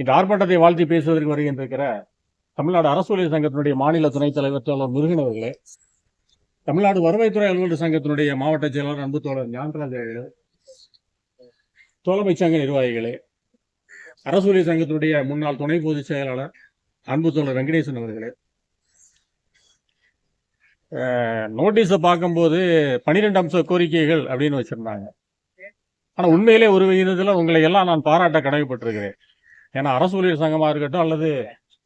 இந்த ஆர்ப்பாட்டத்தை வாழ்த்தி பேசுவதற்கு வருகின்றிருக்கிற தமிழ்நாடு அரசு ஊழியர் சங்கத்தினுடைய மாநில துணைத் தலைவர் தோழர் முருகன் அவர்களே. தமிழ்நாடு வருவாய்த்துறை அலுவலர் சங்கத்தினுடைய மாவட்ட செயலாளர் அன்பு தோழர் ஞானராஜ் அவர்களே. தோழமை சங்க நிர்வாகிகளே அரசு ஊழியர் சங்கத்தினுடைய முன்னாள் துணை பொதுச் செயலாளர் அன்பு தோழர் வெங்கடேசன் அவர்களே. நோட்டீஸை பார்க்கும்போது பனிரெண்டு அம்ச கோரிக்கைகள் அப்படின்னு வச்சிருந்தாங்க. ஆனால் உண்மையிலே ஒரு விகிதத்தில் உங்களை எல்லாம் நான் பாராட்ட கடமைப்பட்டிருக்கிறேன். ஏன்னா அரசு ஊழியர் சங்கமாக இருக்கட்டும் அல்லது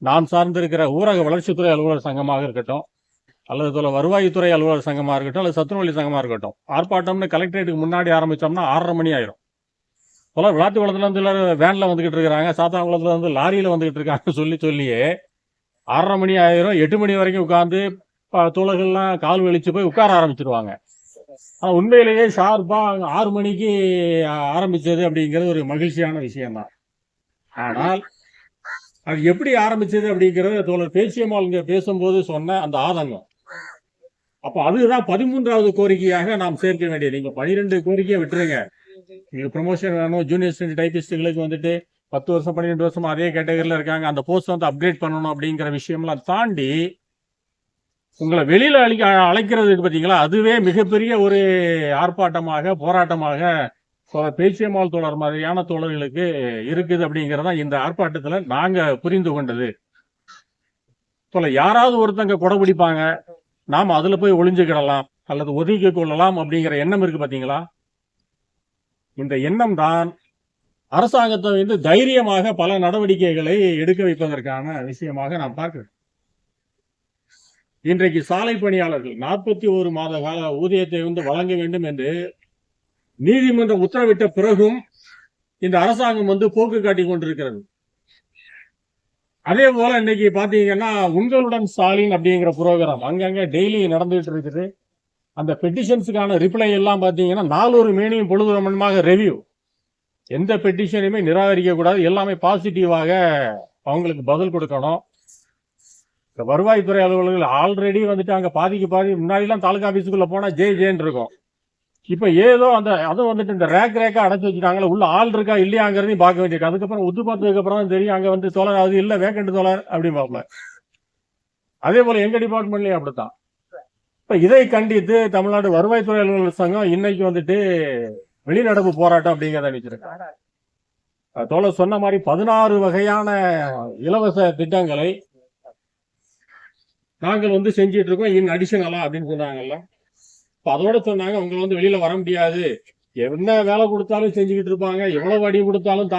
நான் சார்ந்திருக்கிற ஊரக வளர்ச்சித்துறை அலுவலர் சங்கமாக இருக்கட்டும் அல்லது போல வருவாய்த்துறை அலுவலர் சங்கமாக இருக்கட்டும் அல்லது சத்துணவழி சங்கமாக இருக்கட்டும் ஆர்ப்பாட்டம்னு கலெக்டரேட்டுக்கு முன்னாடி ஆரம்பித்தோம்னா ஆறரை மணி ஆயிரும். போல விளாட்டு குளத்துலேருந்து எல்லாரும் வேன்ல இருக்கிறாங்க சாத்தாங்குளத்துலேருந்து லாரியில் வந்துக்கிட்டு இருக்காங்கன்னு இருக்காங்க சொல்லி சொல்லியே ஆறரை மணி ஆயிரும் எட்டு மணி வரைக்கும் உட்காந்து தோழர்கள்லாம் கால் வெளிச்சு போய் உட்கார ஆரம்பிச்சிருவாங்க. உண்மையிலேயே ஷார்ப்பா ஆறு மணிக்கு ஆரம்பிச்சது அப்படிங்கிறது ஒரு மகிழ்ச்சியான விஷயம்தான். ஆனால் அது எப்படி ஆரம்பிச்சது அப்படிங்கறது தோழர் பேச்சியம்மாள் பேசும்போது சொன்ன அந்த ஆதங்கம். அப்ப அதுதான் பதிமூன்றாவது கோரிக்கையாக நாம் சேர்க்க வேண்டியது. நீங்க பனிரெண்டு கோரிக்கையை விட்டுருங்க. நீங்க ப்ரொமோஷன் வேணும் ஜூனியர் டைபிஸ்டுகளுக்கு வந்துட்டு பத்து வருஷம் பன்னிரெண்டு வருஷம் அதே கேட்டகரியில இருக்காங்க. அந்த போஸ்ட் வந்து அப்கிரேட் பண்ணணும் அப்படிங்கிற விஷயம்லாம் தாண்டி உங்களை வெளியில் அழைக்க அழைக்கிறதுக்கு பார்த்தீங்களா அதுவே மிகப்பெரிய ஒரு ஆர்ப்பாட்டமாக போராட்டமாக பேச்சியம்மாள் தோழர் மாதிரியான தோழர்களுக்கு இருக்குது அப்படிங்கிறதா இந்த ஆர்ப்பாட்டத்தில் நாங்கள் புரிந்து கொண்டது. தோழர் யாராவது ஒருத்தங்க கொடை பிடிப்பாங்க நாம் அதில் போய் ஒளிஞ்சுக்கிடலாம் அல்லது ஒதுக்கி கொள்ளலாம் அப்படிங்கிற எண்ணம் இருக்குது பார்த்தீங்களா? இந்த எண்ணம் தான் அரசாங்கத்தை வந்து தைரியமாக பல நடவடிக்கைகளை எடுக்க வைப்பதற்கான விஷயமாக நான் பார்க்குறேன். இன்றைக்கு சாலை பணியாளர்கள் நாற்பத்தி ஒரு மாத கால ஊதியத்தை வந்து வழங்க வேண்டும் என்று நீதிமன்றம் உத்தரவிட்ட பிறகும் இந்த அரசாங்கம் வந்து போக்கு காட்டி கொண்டிருக்கிறது. அதே போல இன்னைக்கு பாத்தீங்கன்னா உங்களுடன் ஸ்டாலின் அப்படிங்கிற புரோகிராம் அங்கங்க டெய்லி நடந்துகிட்டு இருக்குது. அந்த பெட்டிஷன்ஸுக்கான ரிப்ளை எல்லாம் பாத்தீங்கன்னா நாலொரு மேனியும் பொழுதுமணமாக ரெவியூ எந்த பெட்டிஷனையுமே நிராகரிக்க கூடாது எல்லாமே பாசிட்டிவாக அவங்களுக்கு பதில் கொடுக்கணும். இந்த வருவாய்த்துறை அலுவலர்கள் ஆல்ரெடி வந்துட்டு அங்க பாதிக்கு பாதி முன்னாடி எல்லாம் தாலுகா ஆபீஸுக்குள்ள போனா ஜே ஜேன்னு இருக்கும். இப்ப ஏதோ அந்த அதுவும் வந்துட்டு இந்த ரேக் ரேக்கா அடைச்சு வச்சுட்டாங்களே உள்ள ஆள் இருக்கா இல்லையாங்கிறதையும் பார்க்க வேண்டியிருக்கு. அதுக்கப்புறம் உத்து பார்த்ததுக்கு அப்புறம் தான் தெரியும் அங்க வந்து தோழர் அது இல்ல வேக்கண்ட் தோழர் அப்படின்னு பார்ப்பல அதே போல எங்க டிபார்ட்மெண்ட்லயும் அப்படித்தான். இப்ப இதை கண்டித்து தமிழ்நாடு வருவாய்த்துறை அலுவலர் சங்கம் இன்னைக்கு வந்துட்டு வெளிநடப்பு போராட்டம் அப்படிங்கிறத வச்சிருக்காங்க தோழர் சொன்ன மாதிரி பதினாறு வகையான இலவச திட்டங்களை நாங்கள் வந்து செஞ்சிட்டு இருக்கோம் இன் அடிஷனலா அப்படின்னு சொன்னாங்கல்ல. இப்போ அதோட சொன்னாங்க உங்களை வந்து வெளியில வர முடியாது. என்ன வேலை கொடுத்தாலும் செஞ்சுக்கிட்டு இருப்பாங்க எவ்வளவு அடி கொடுத்தாலும்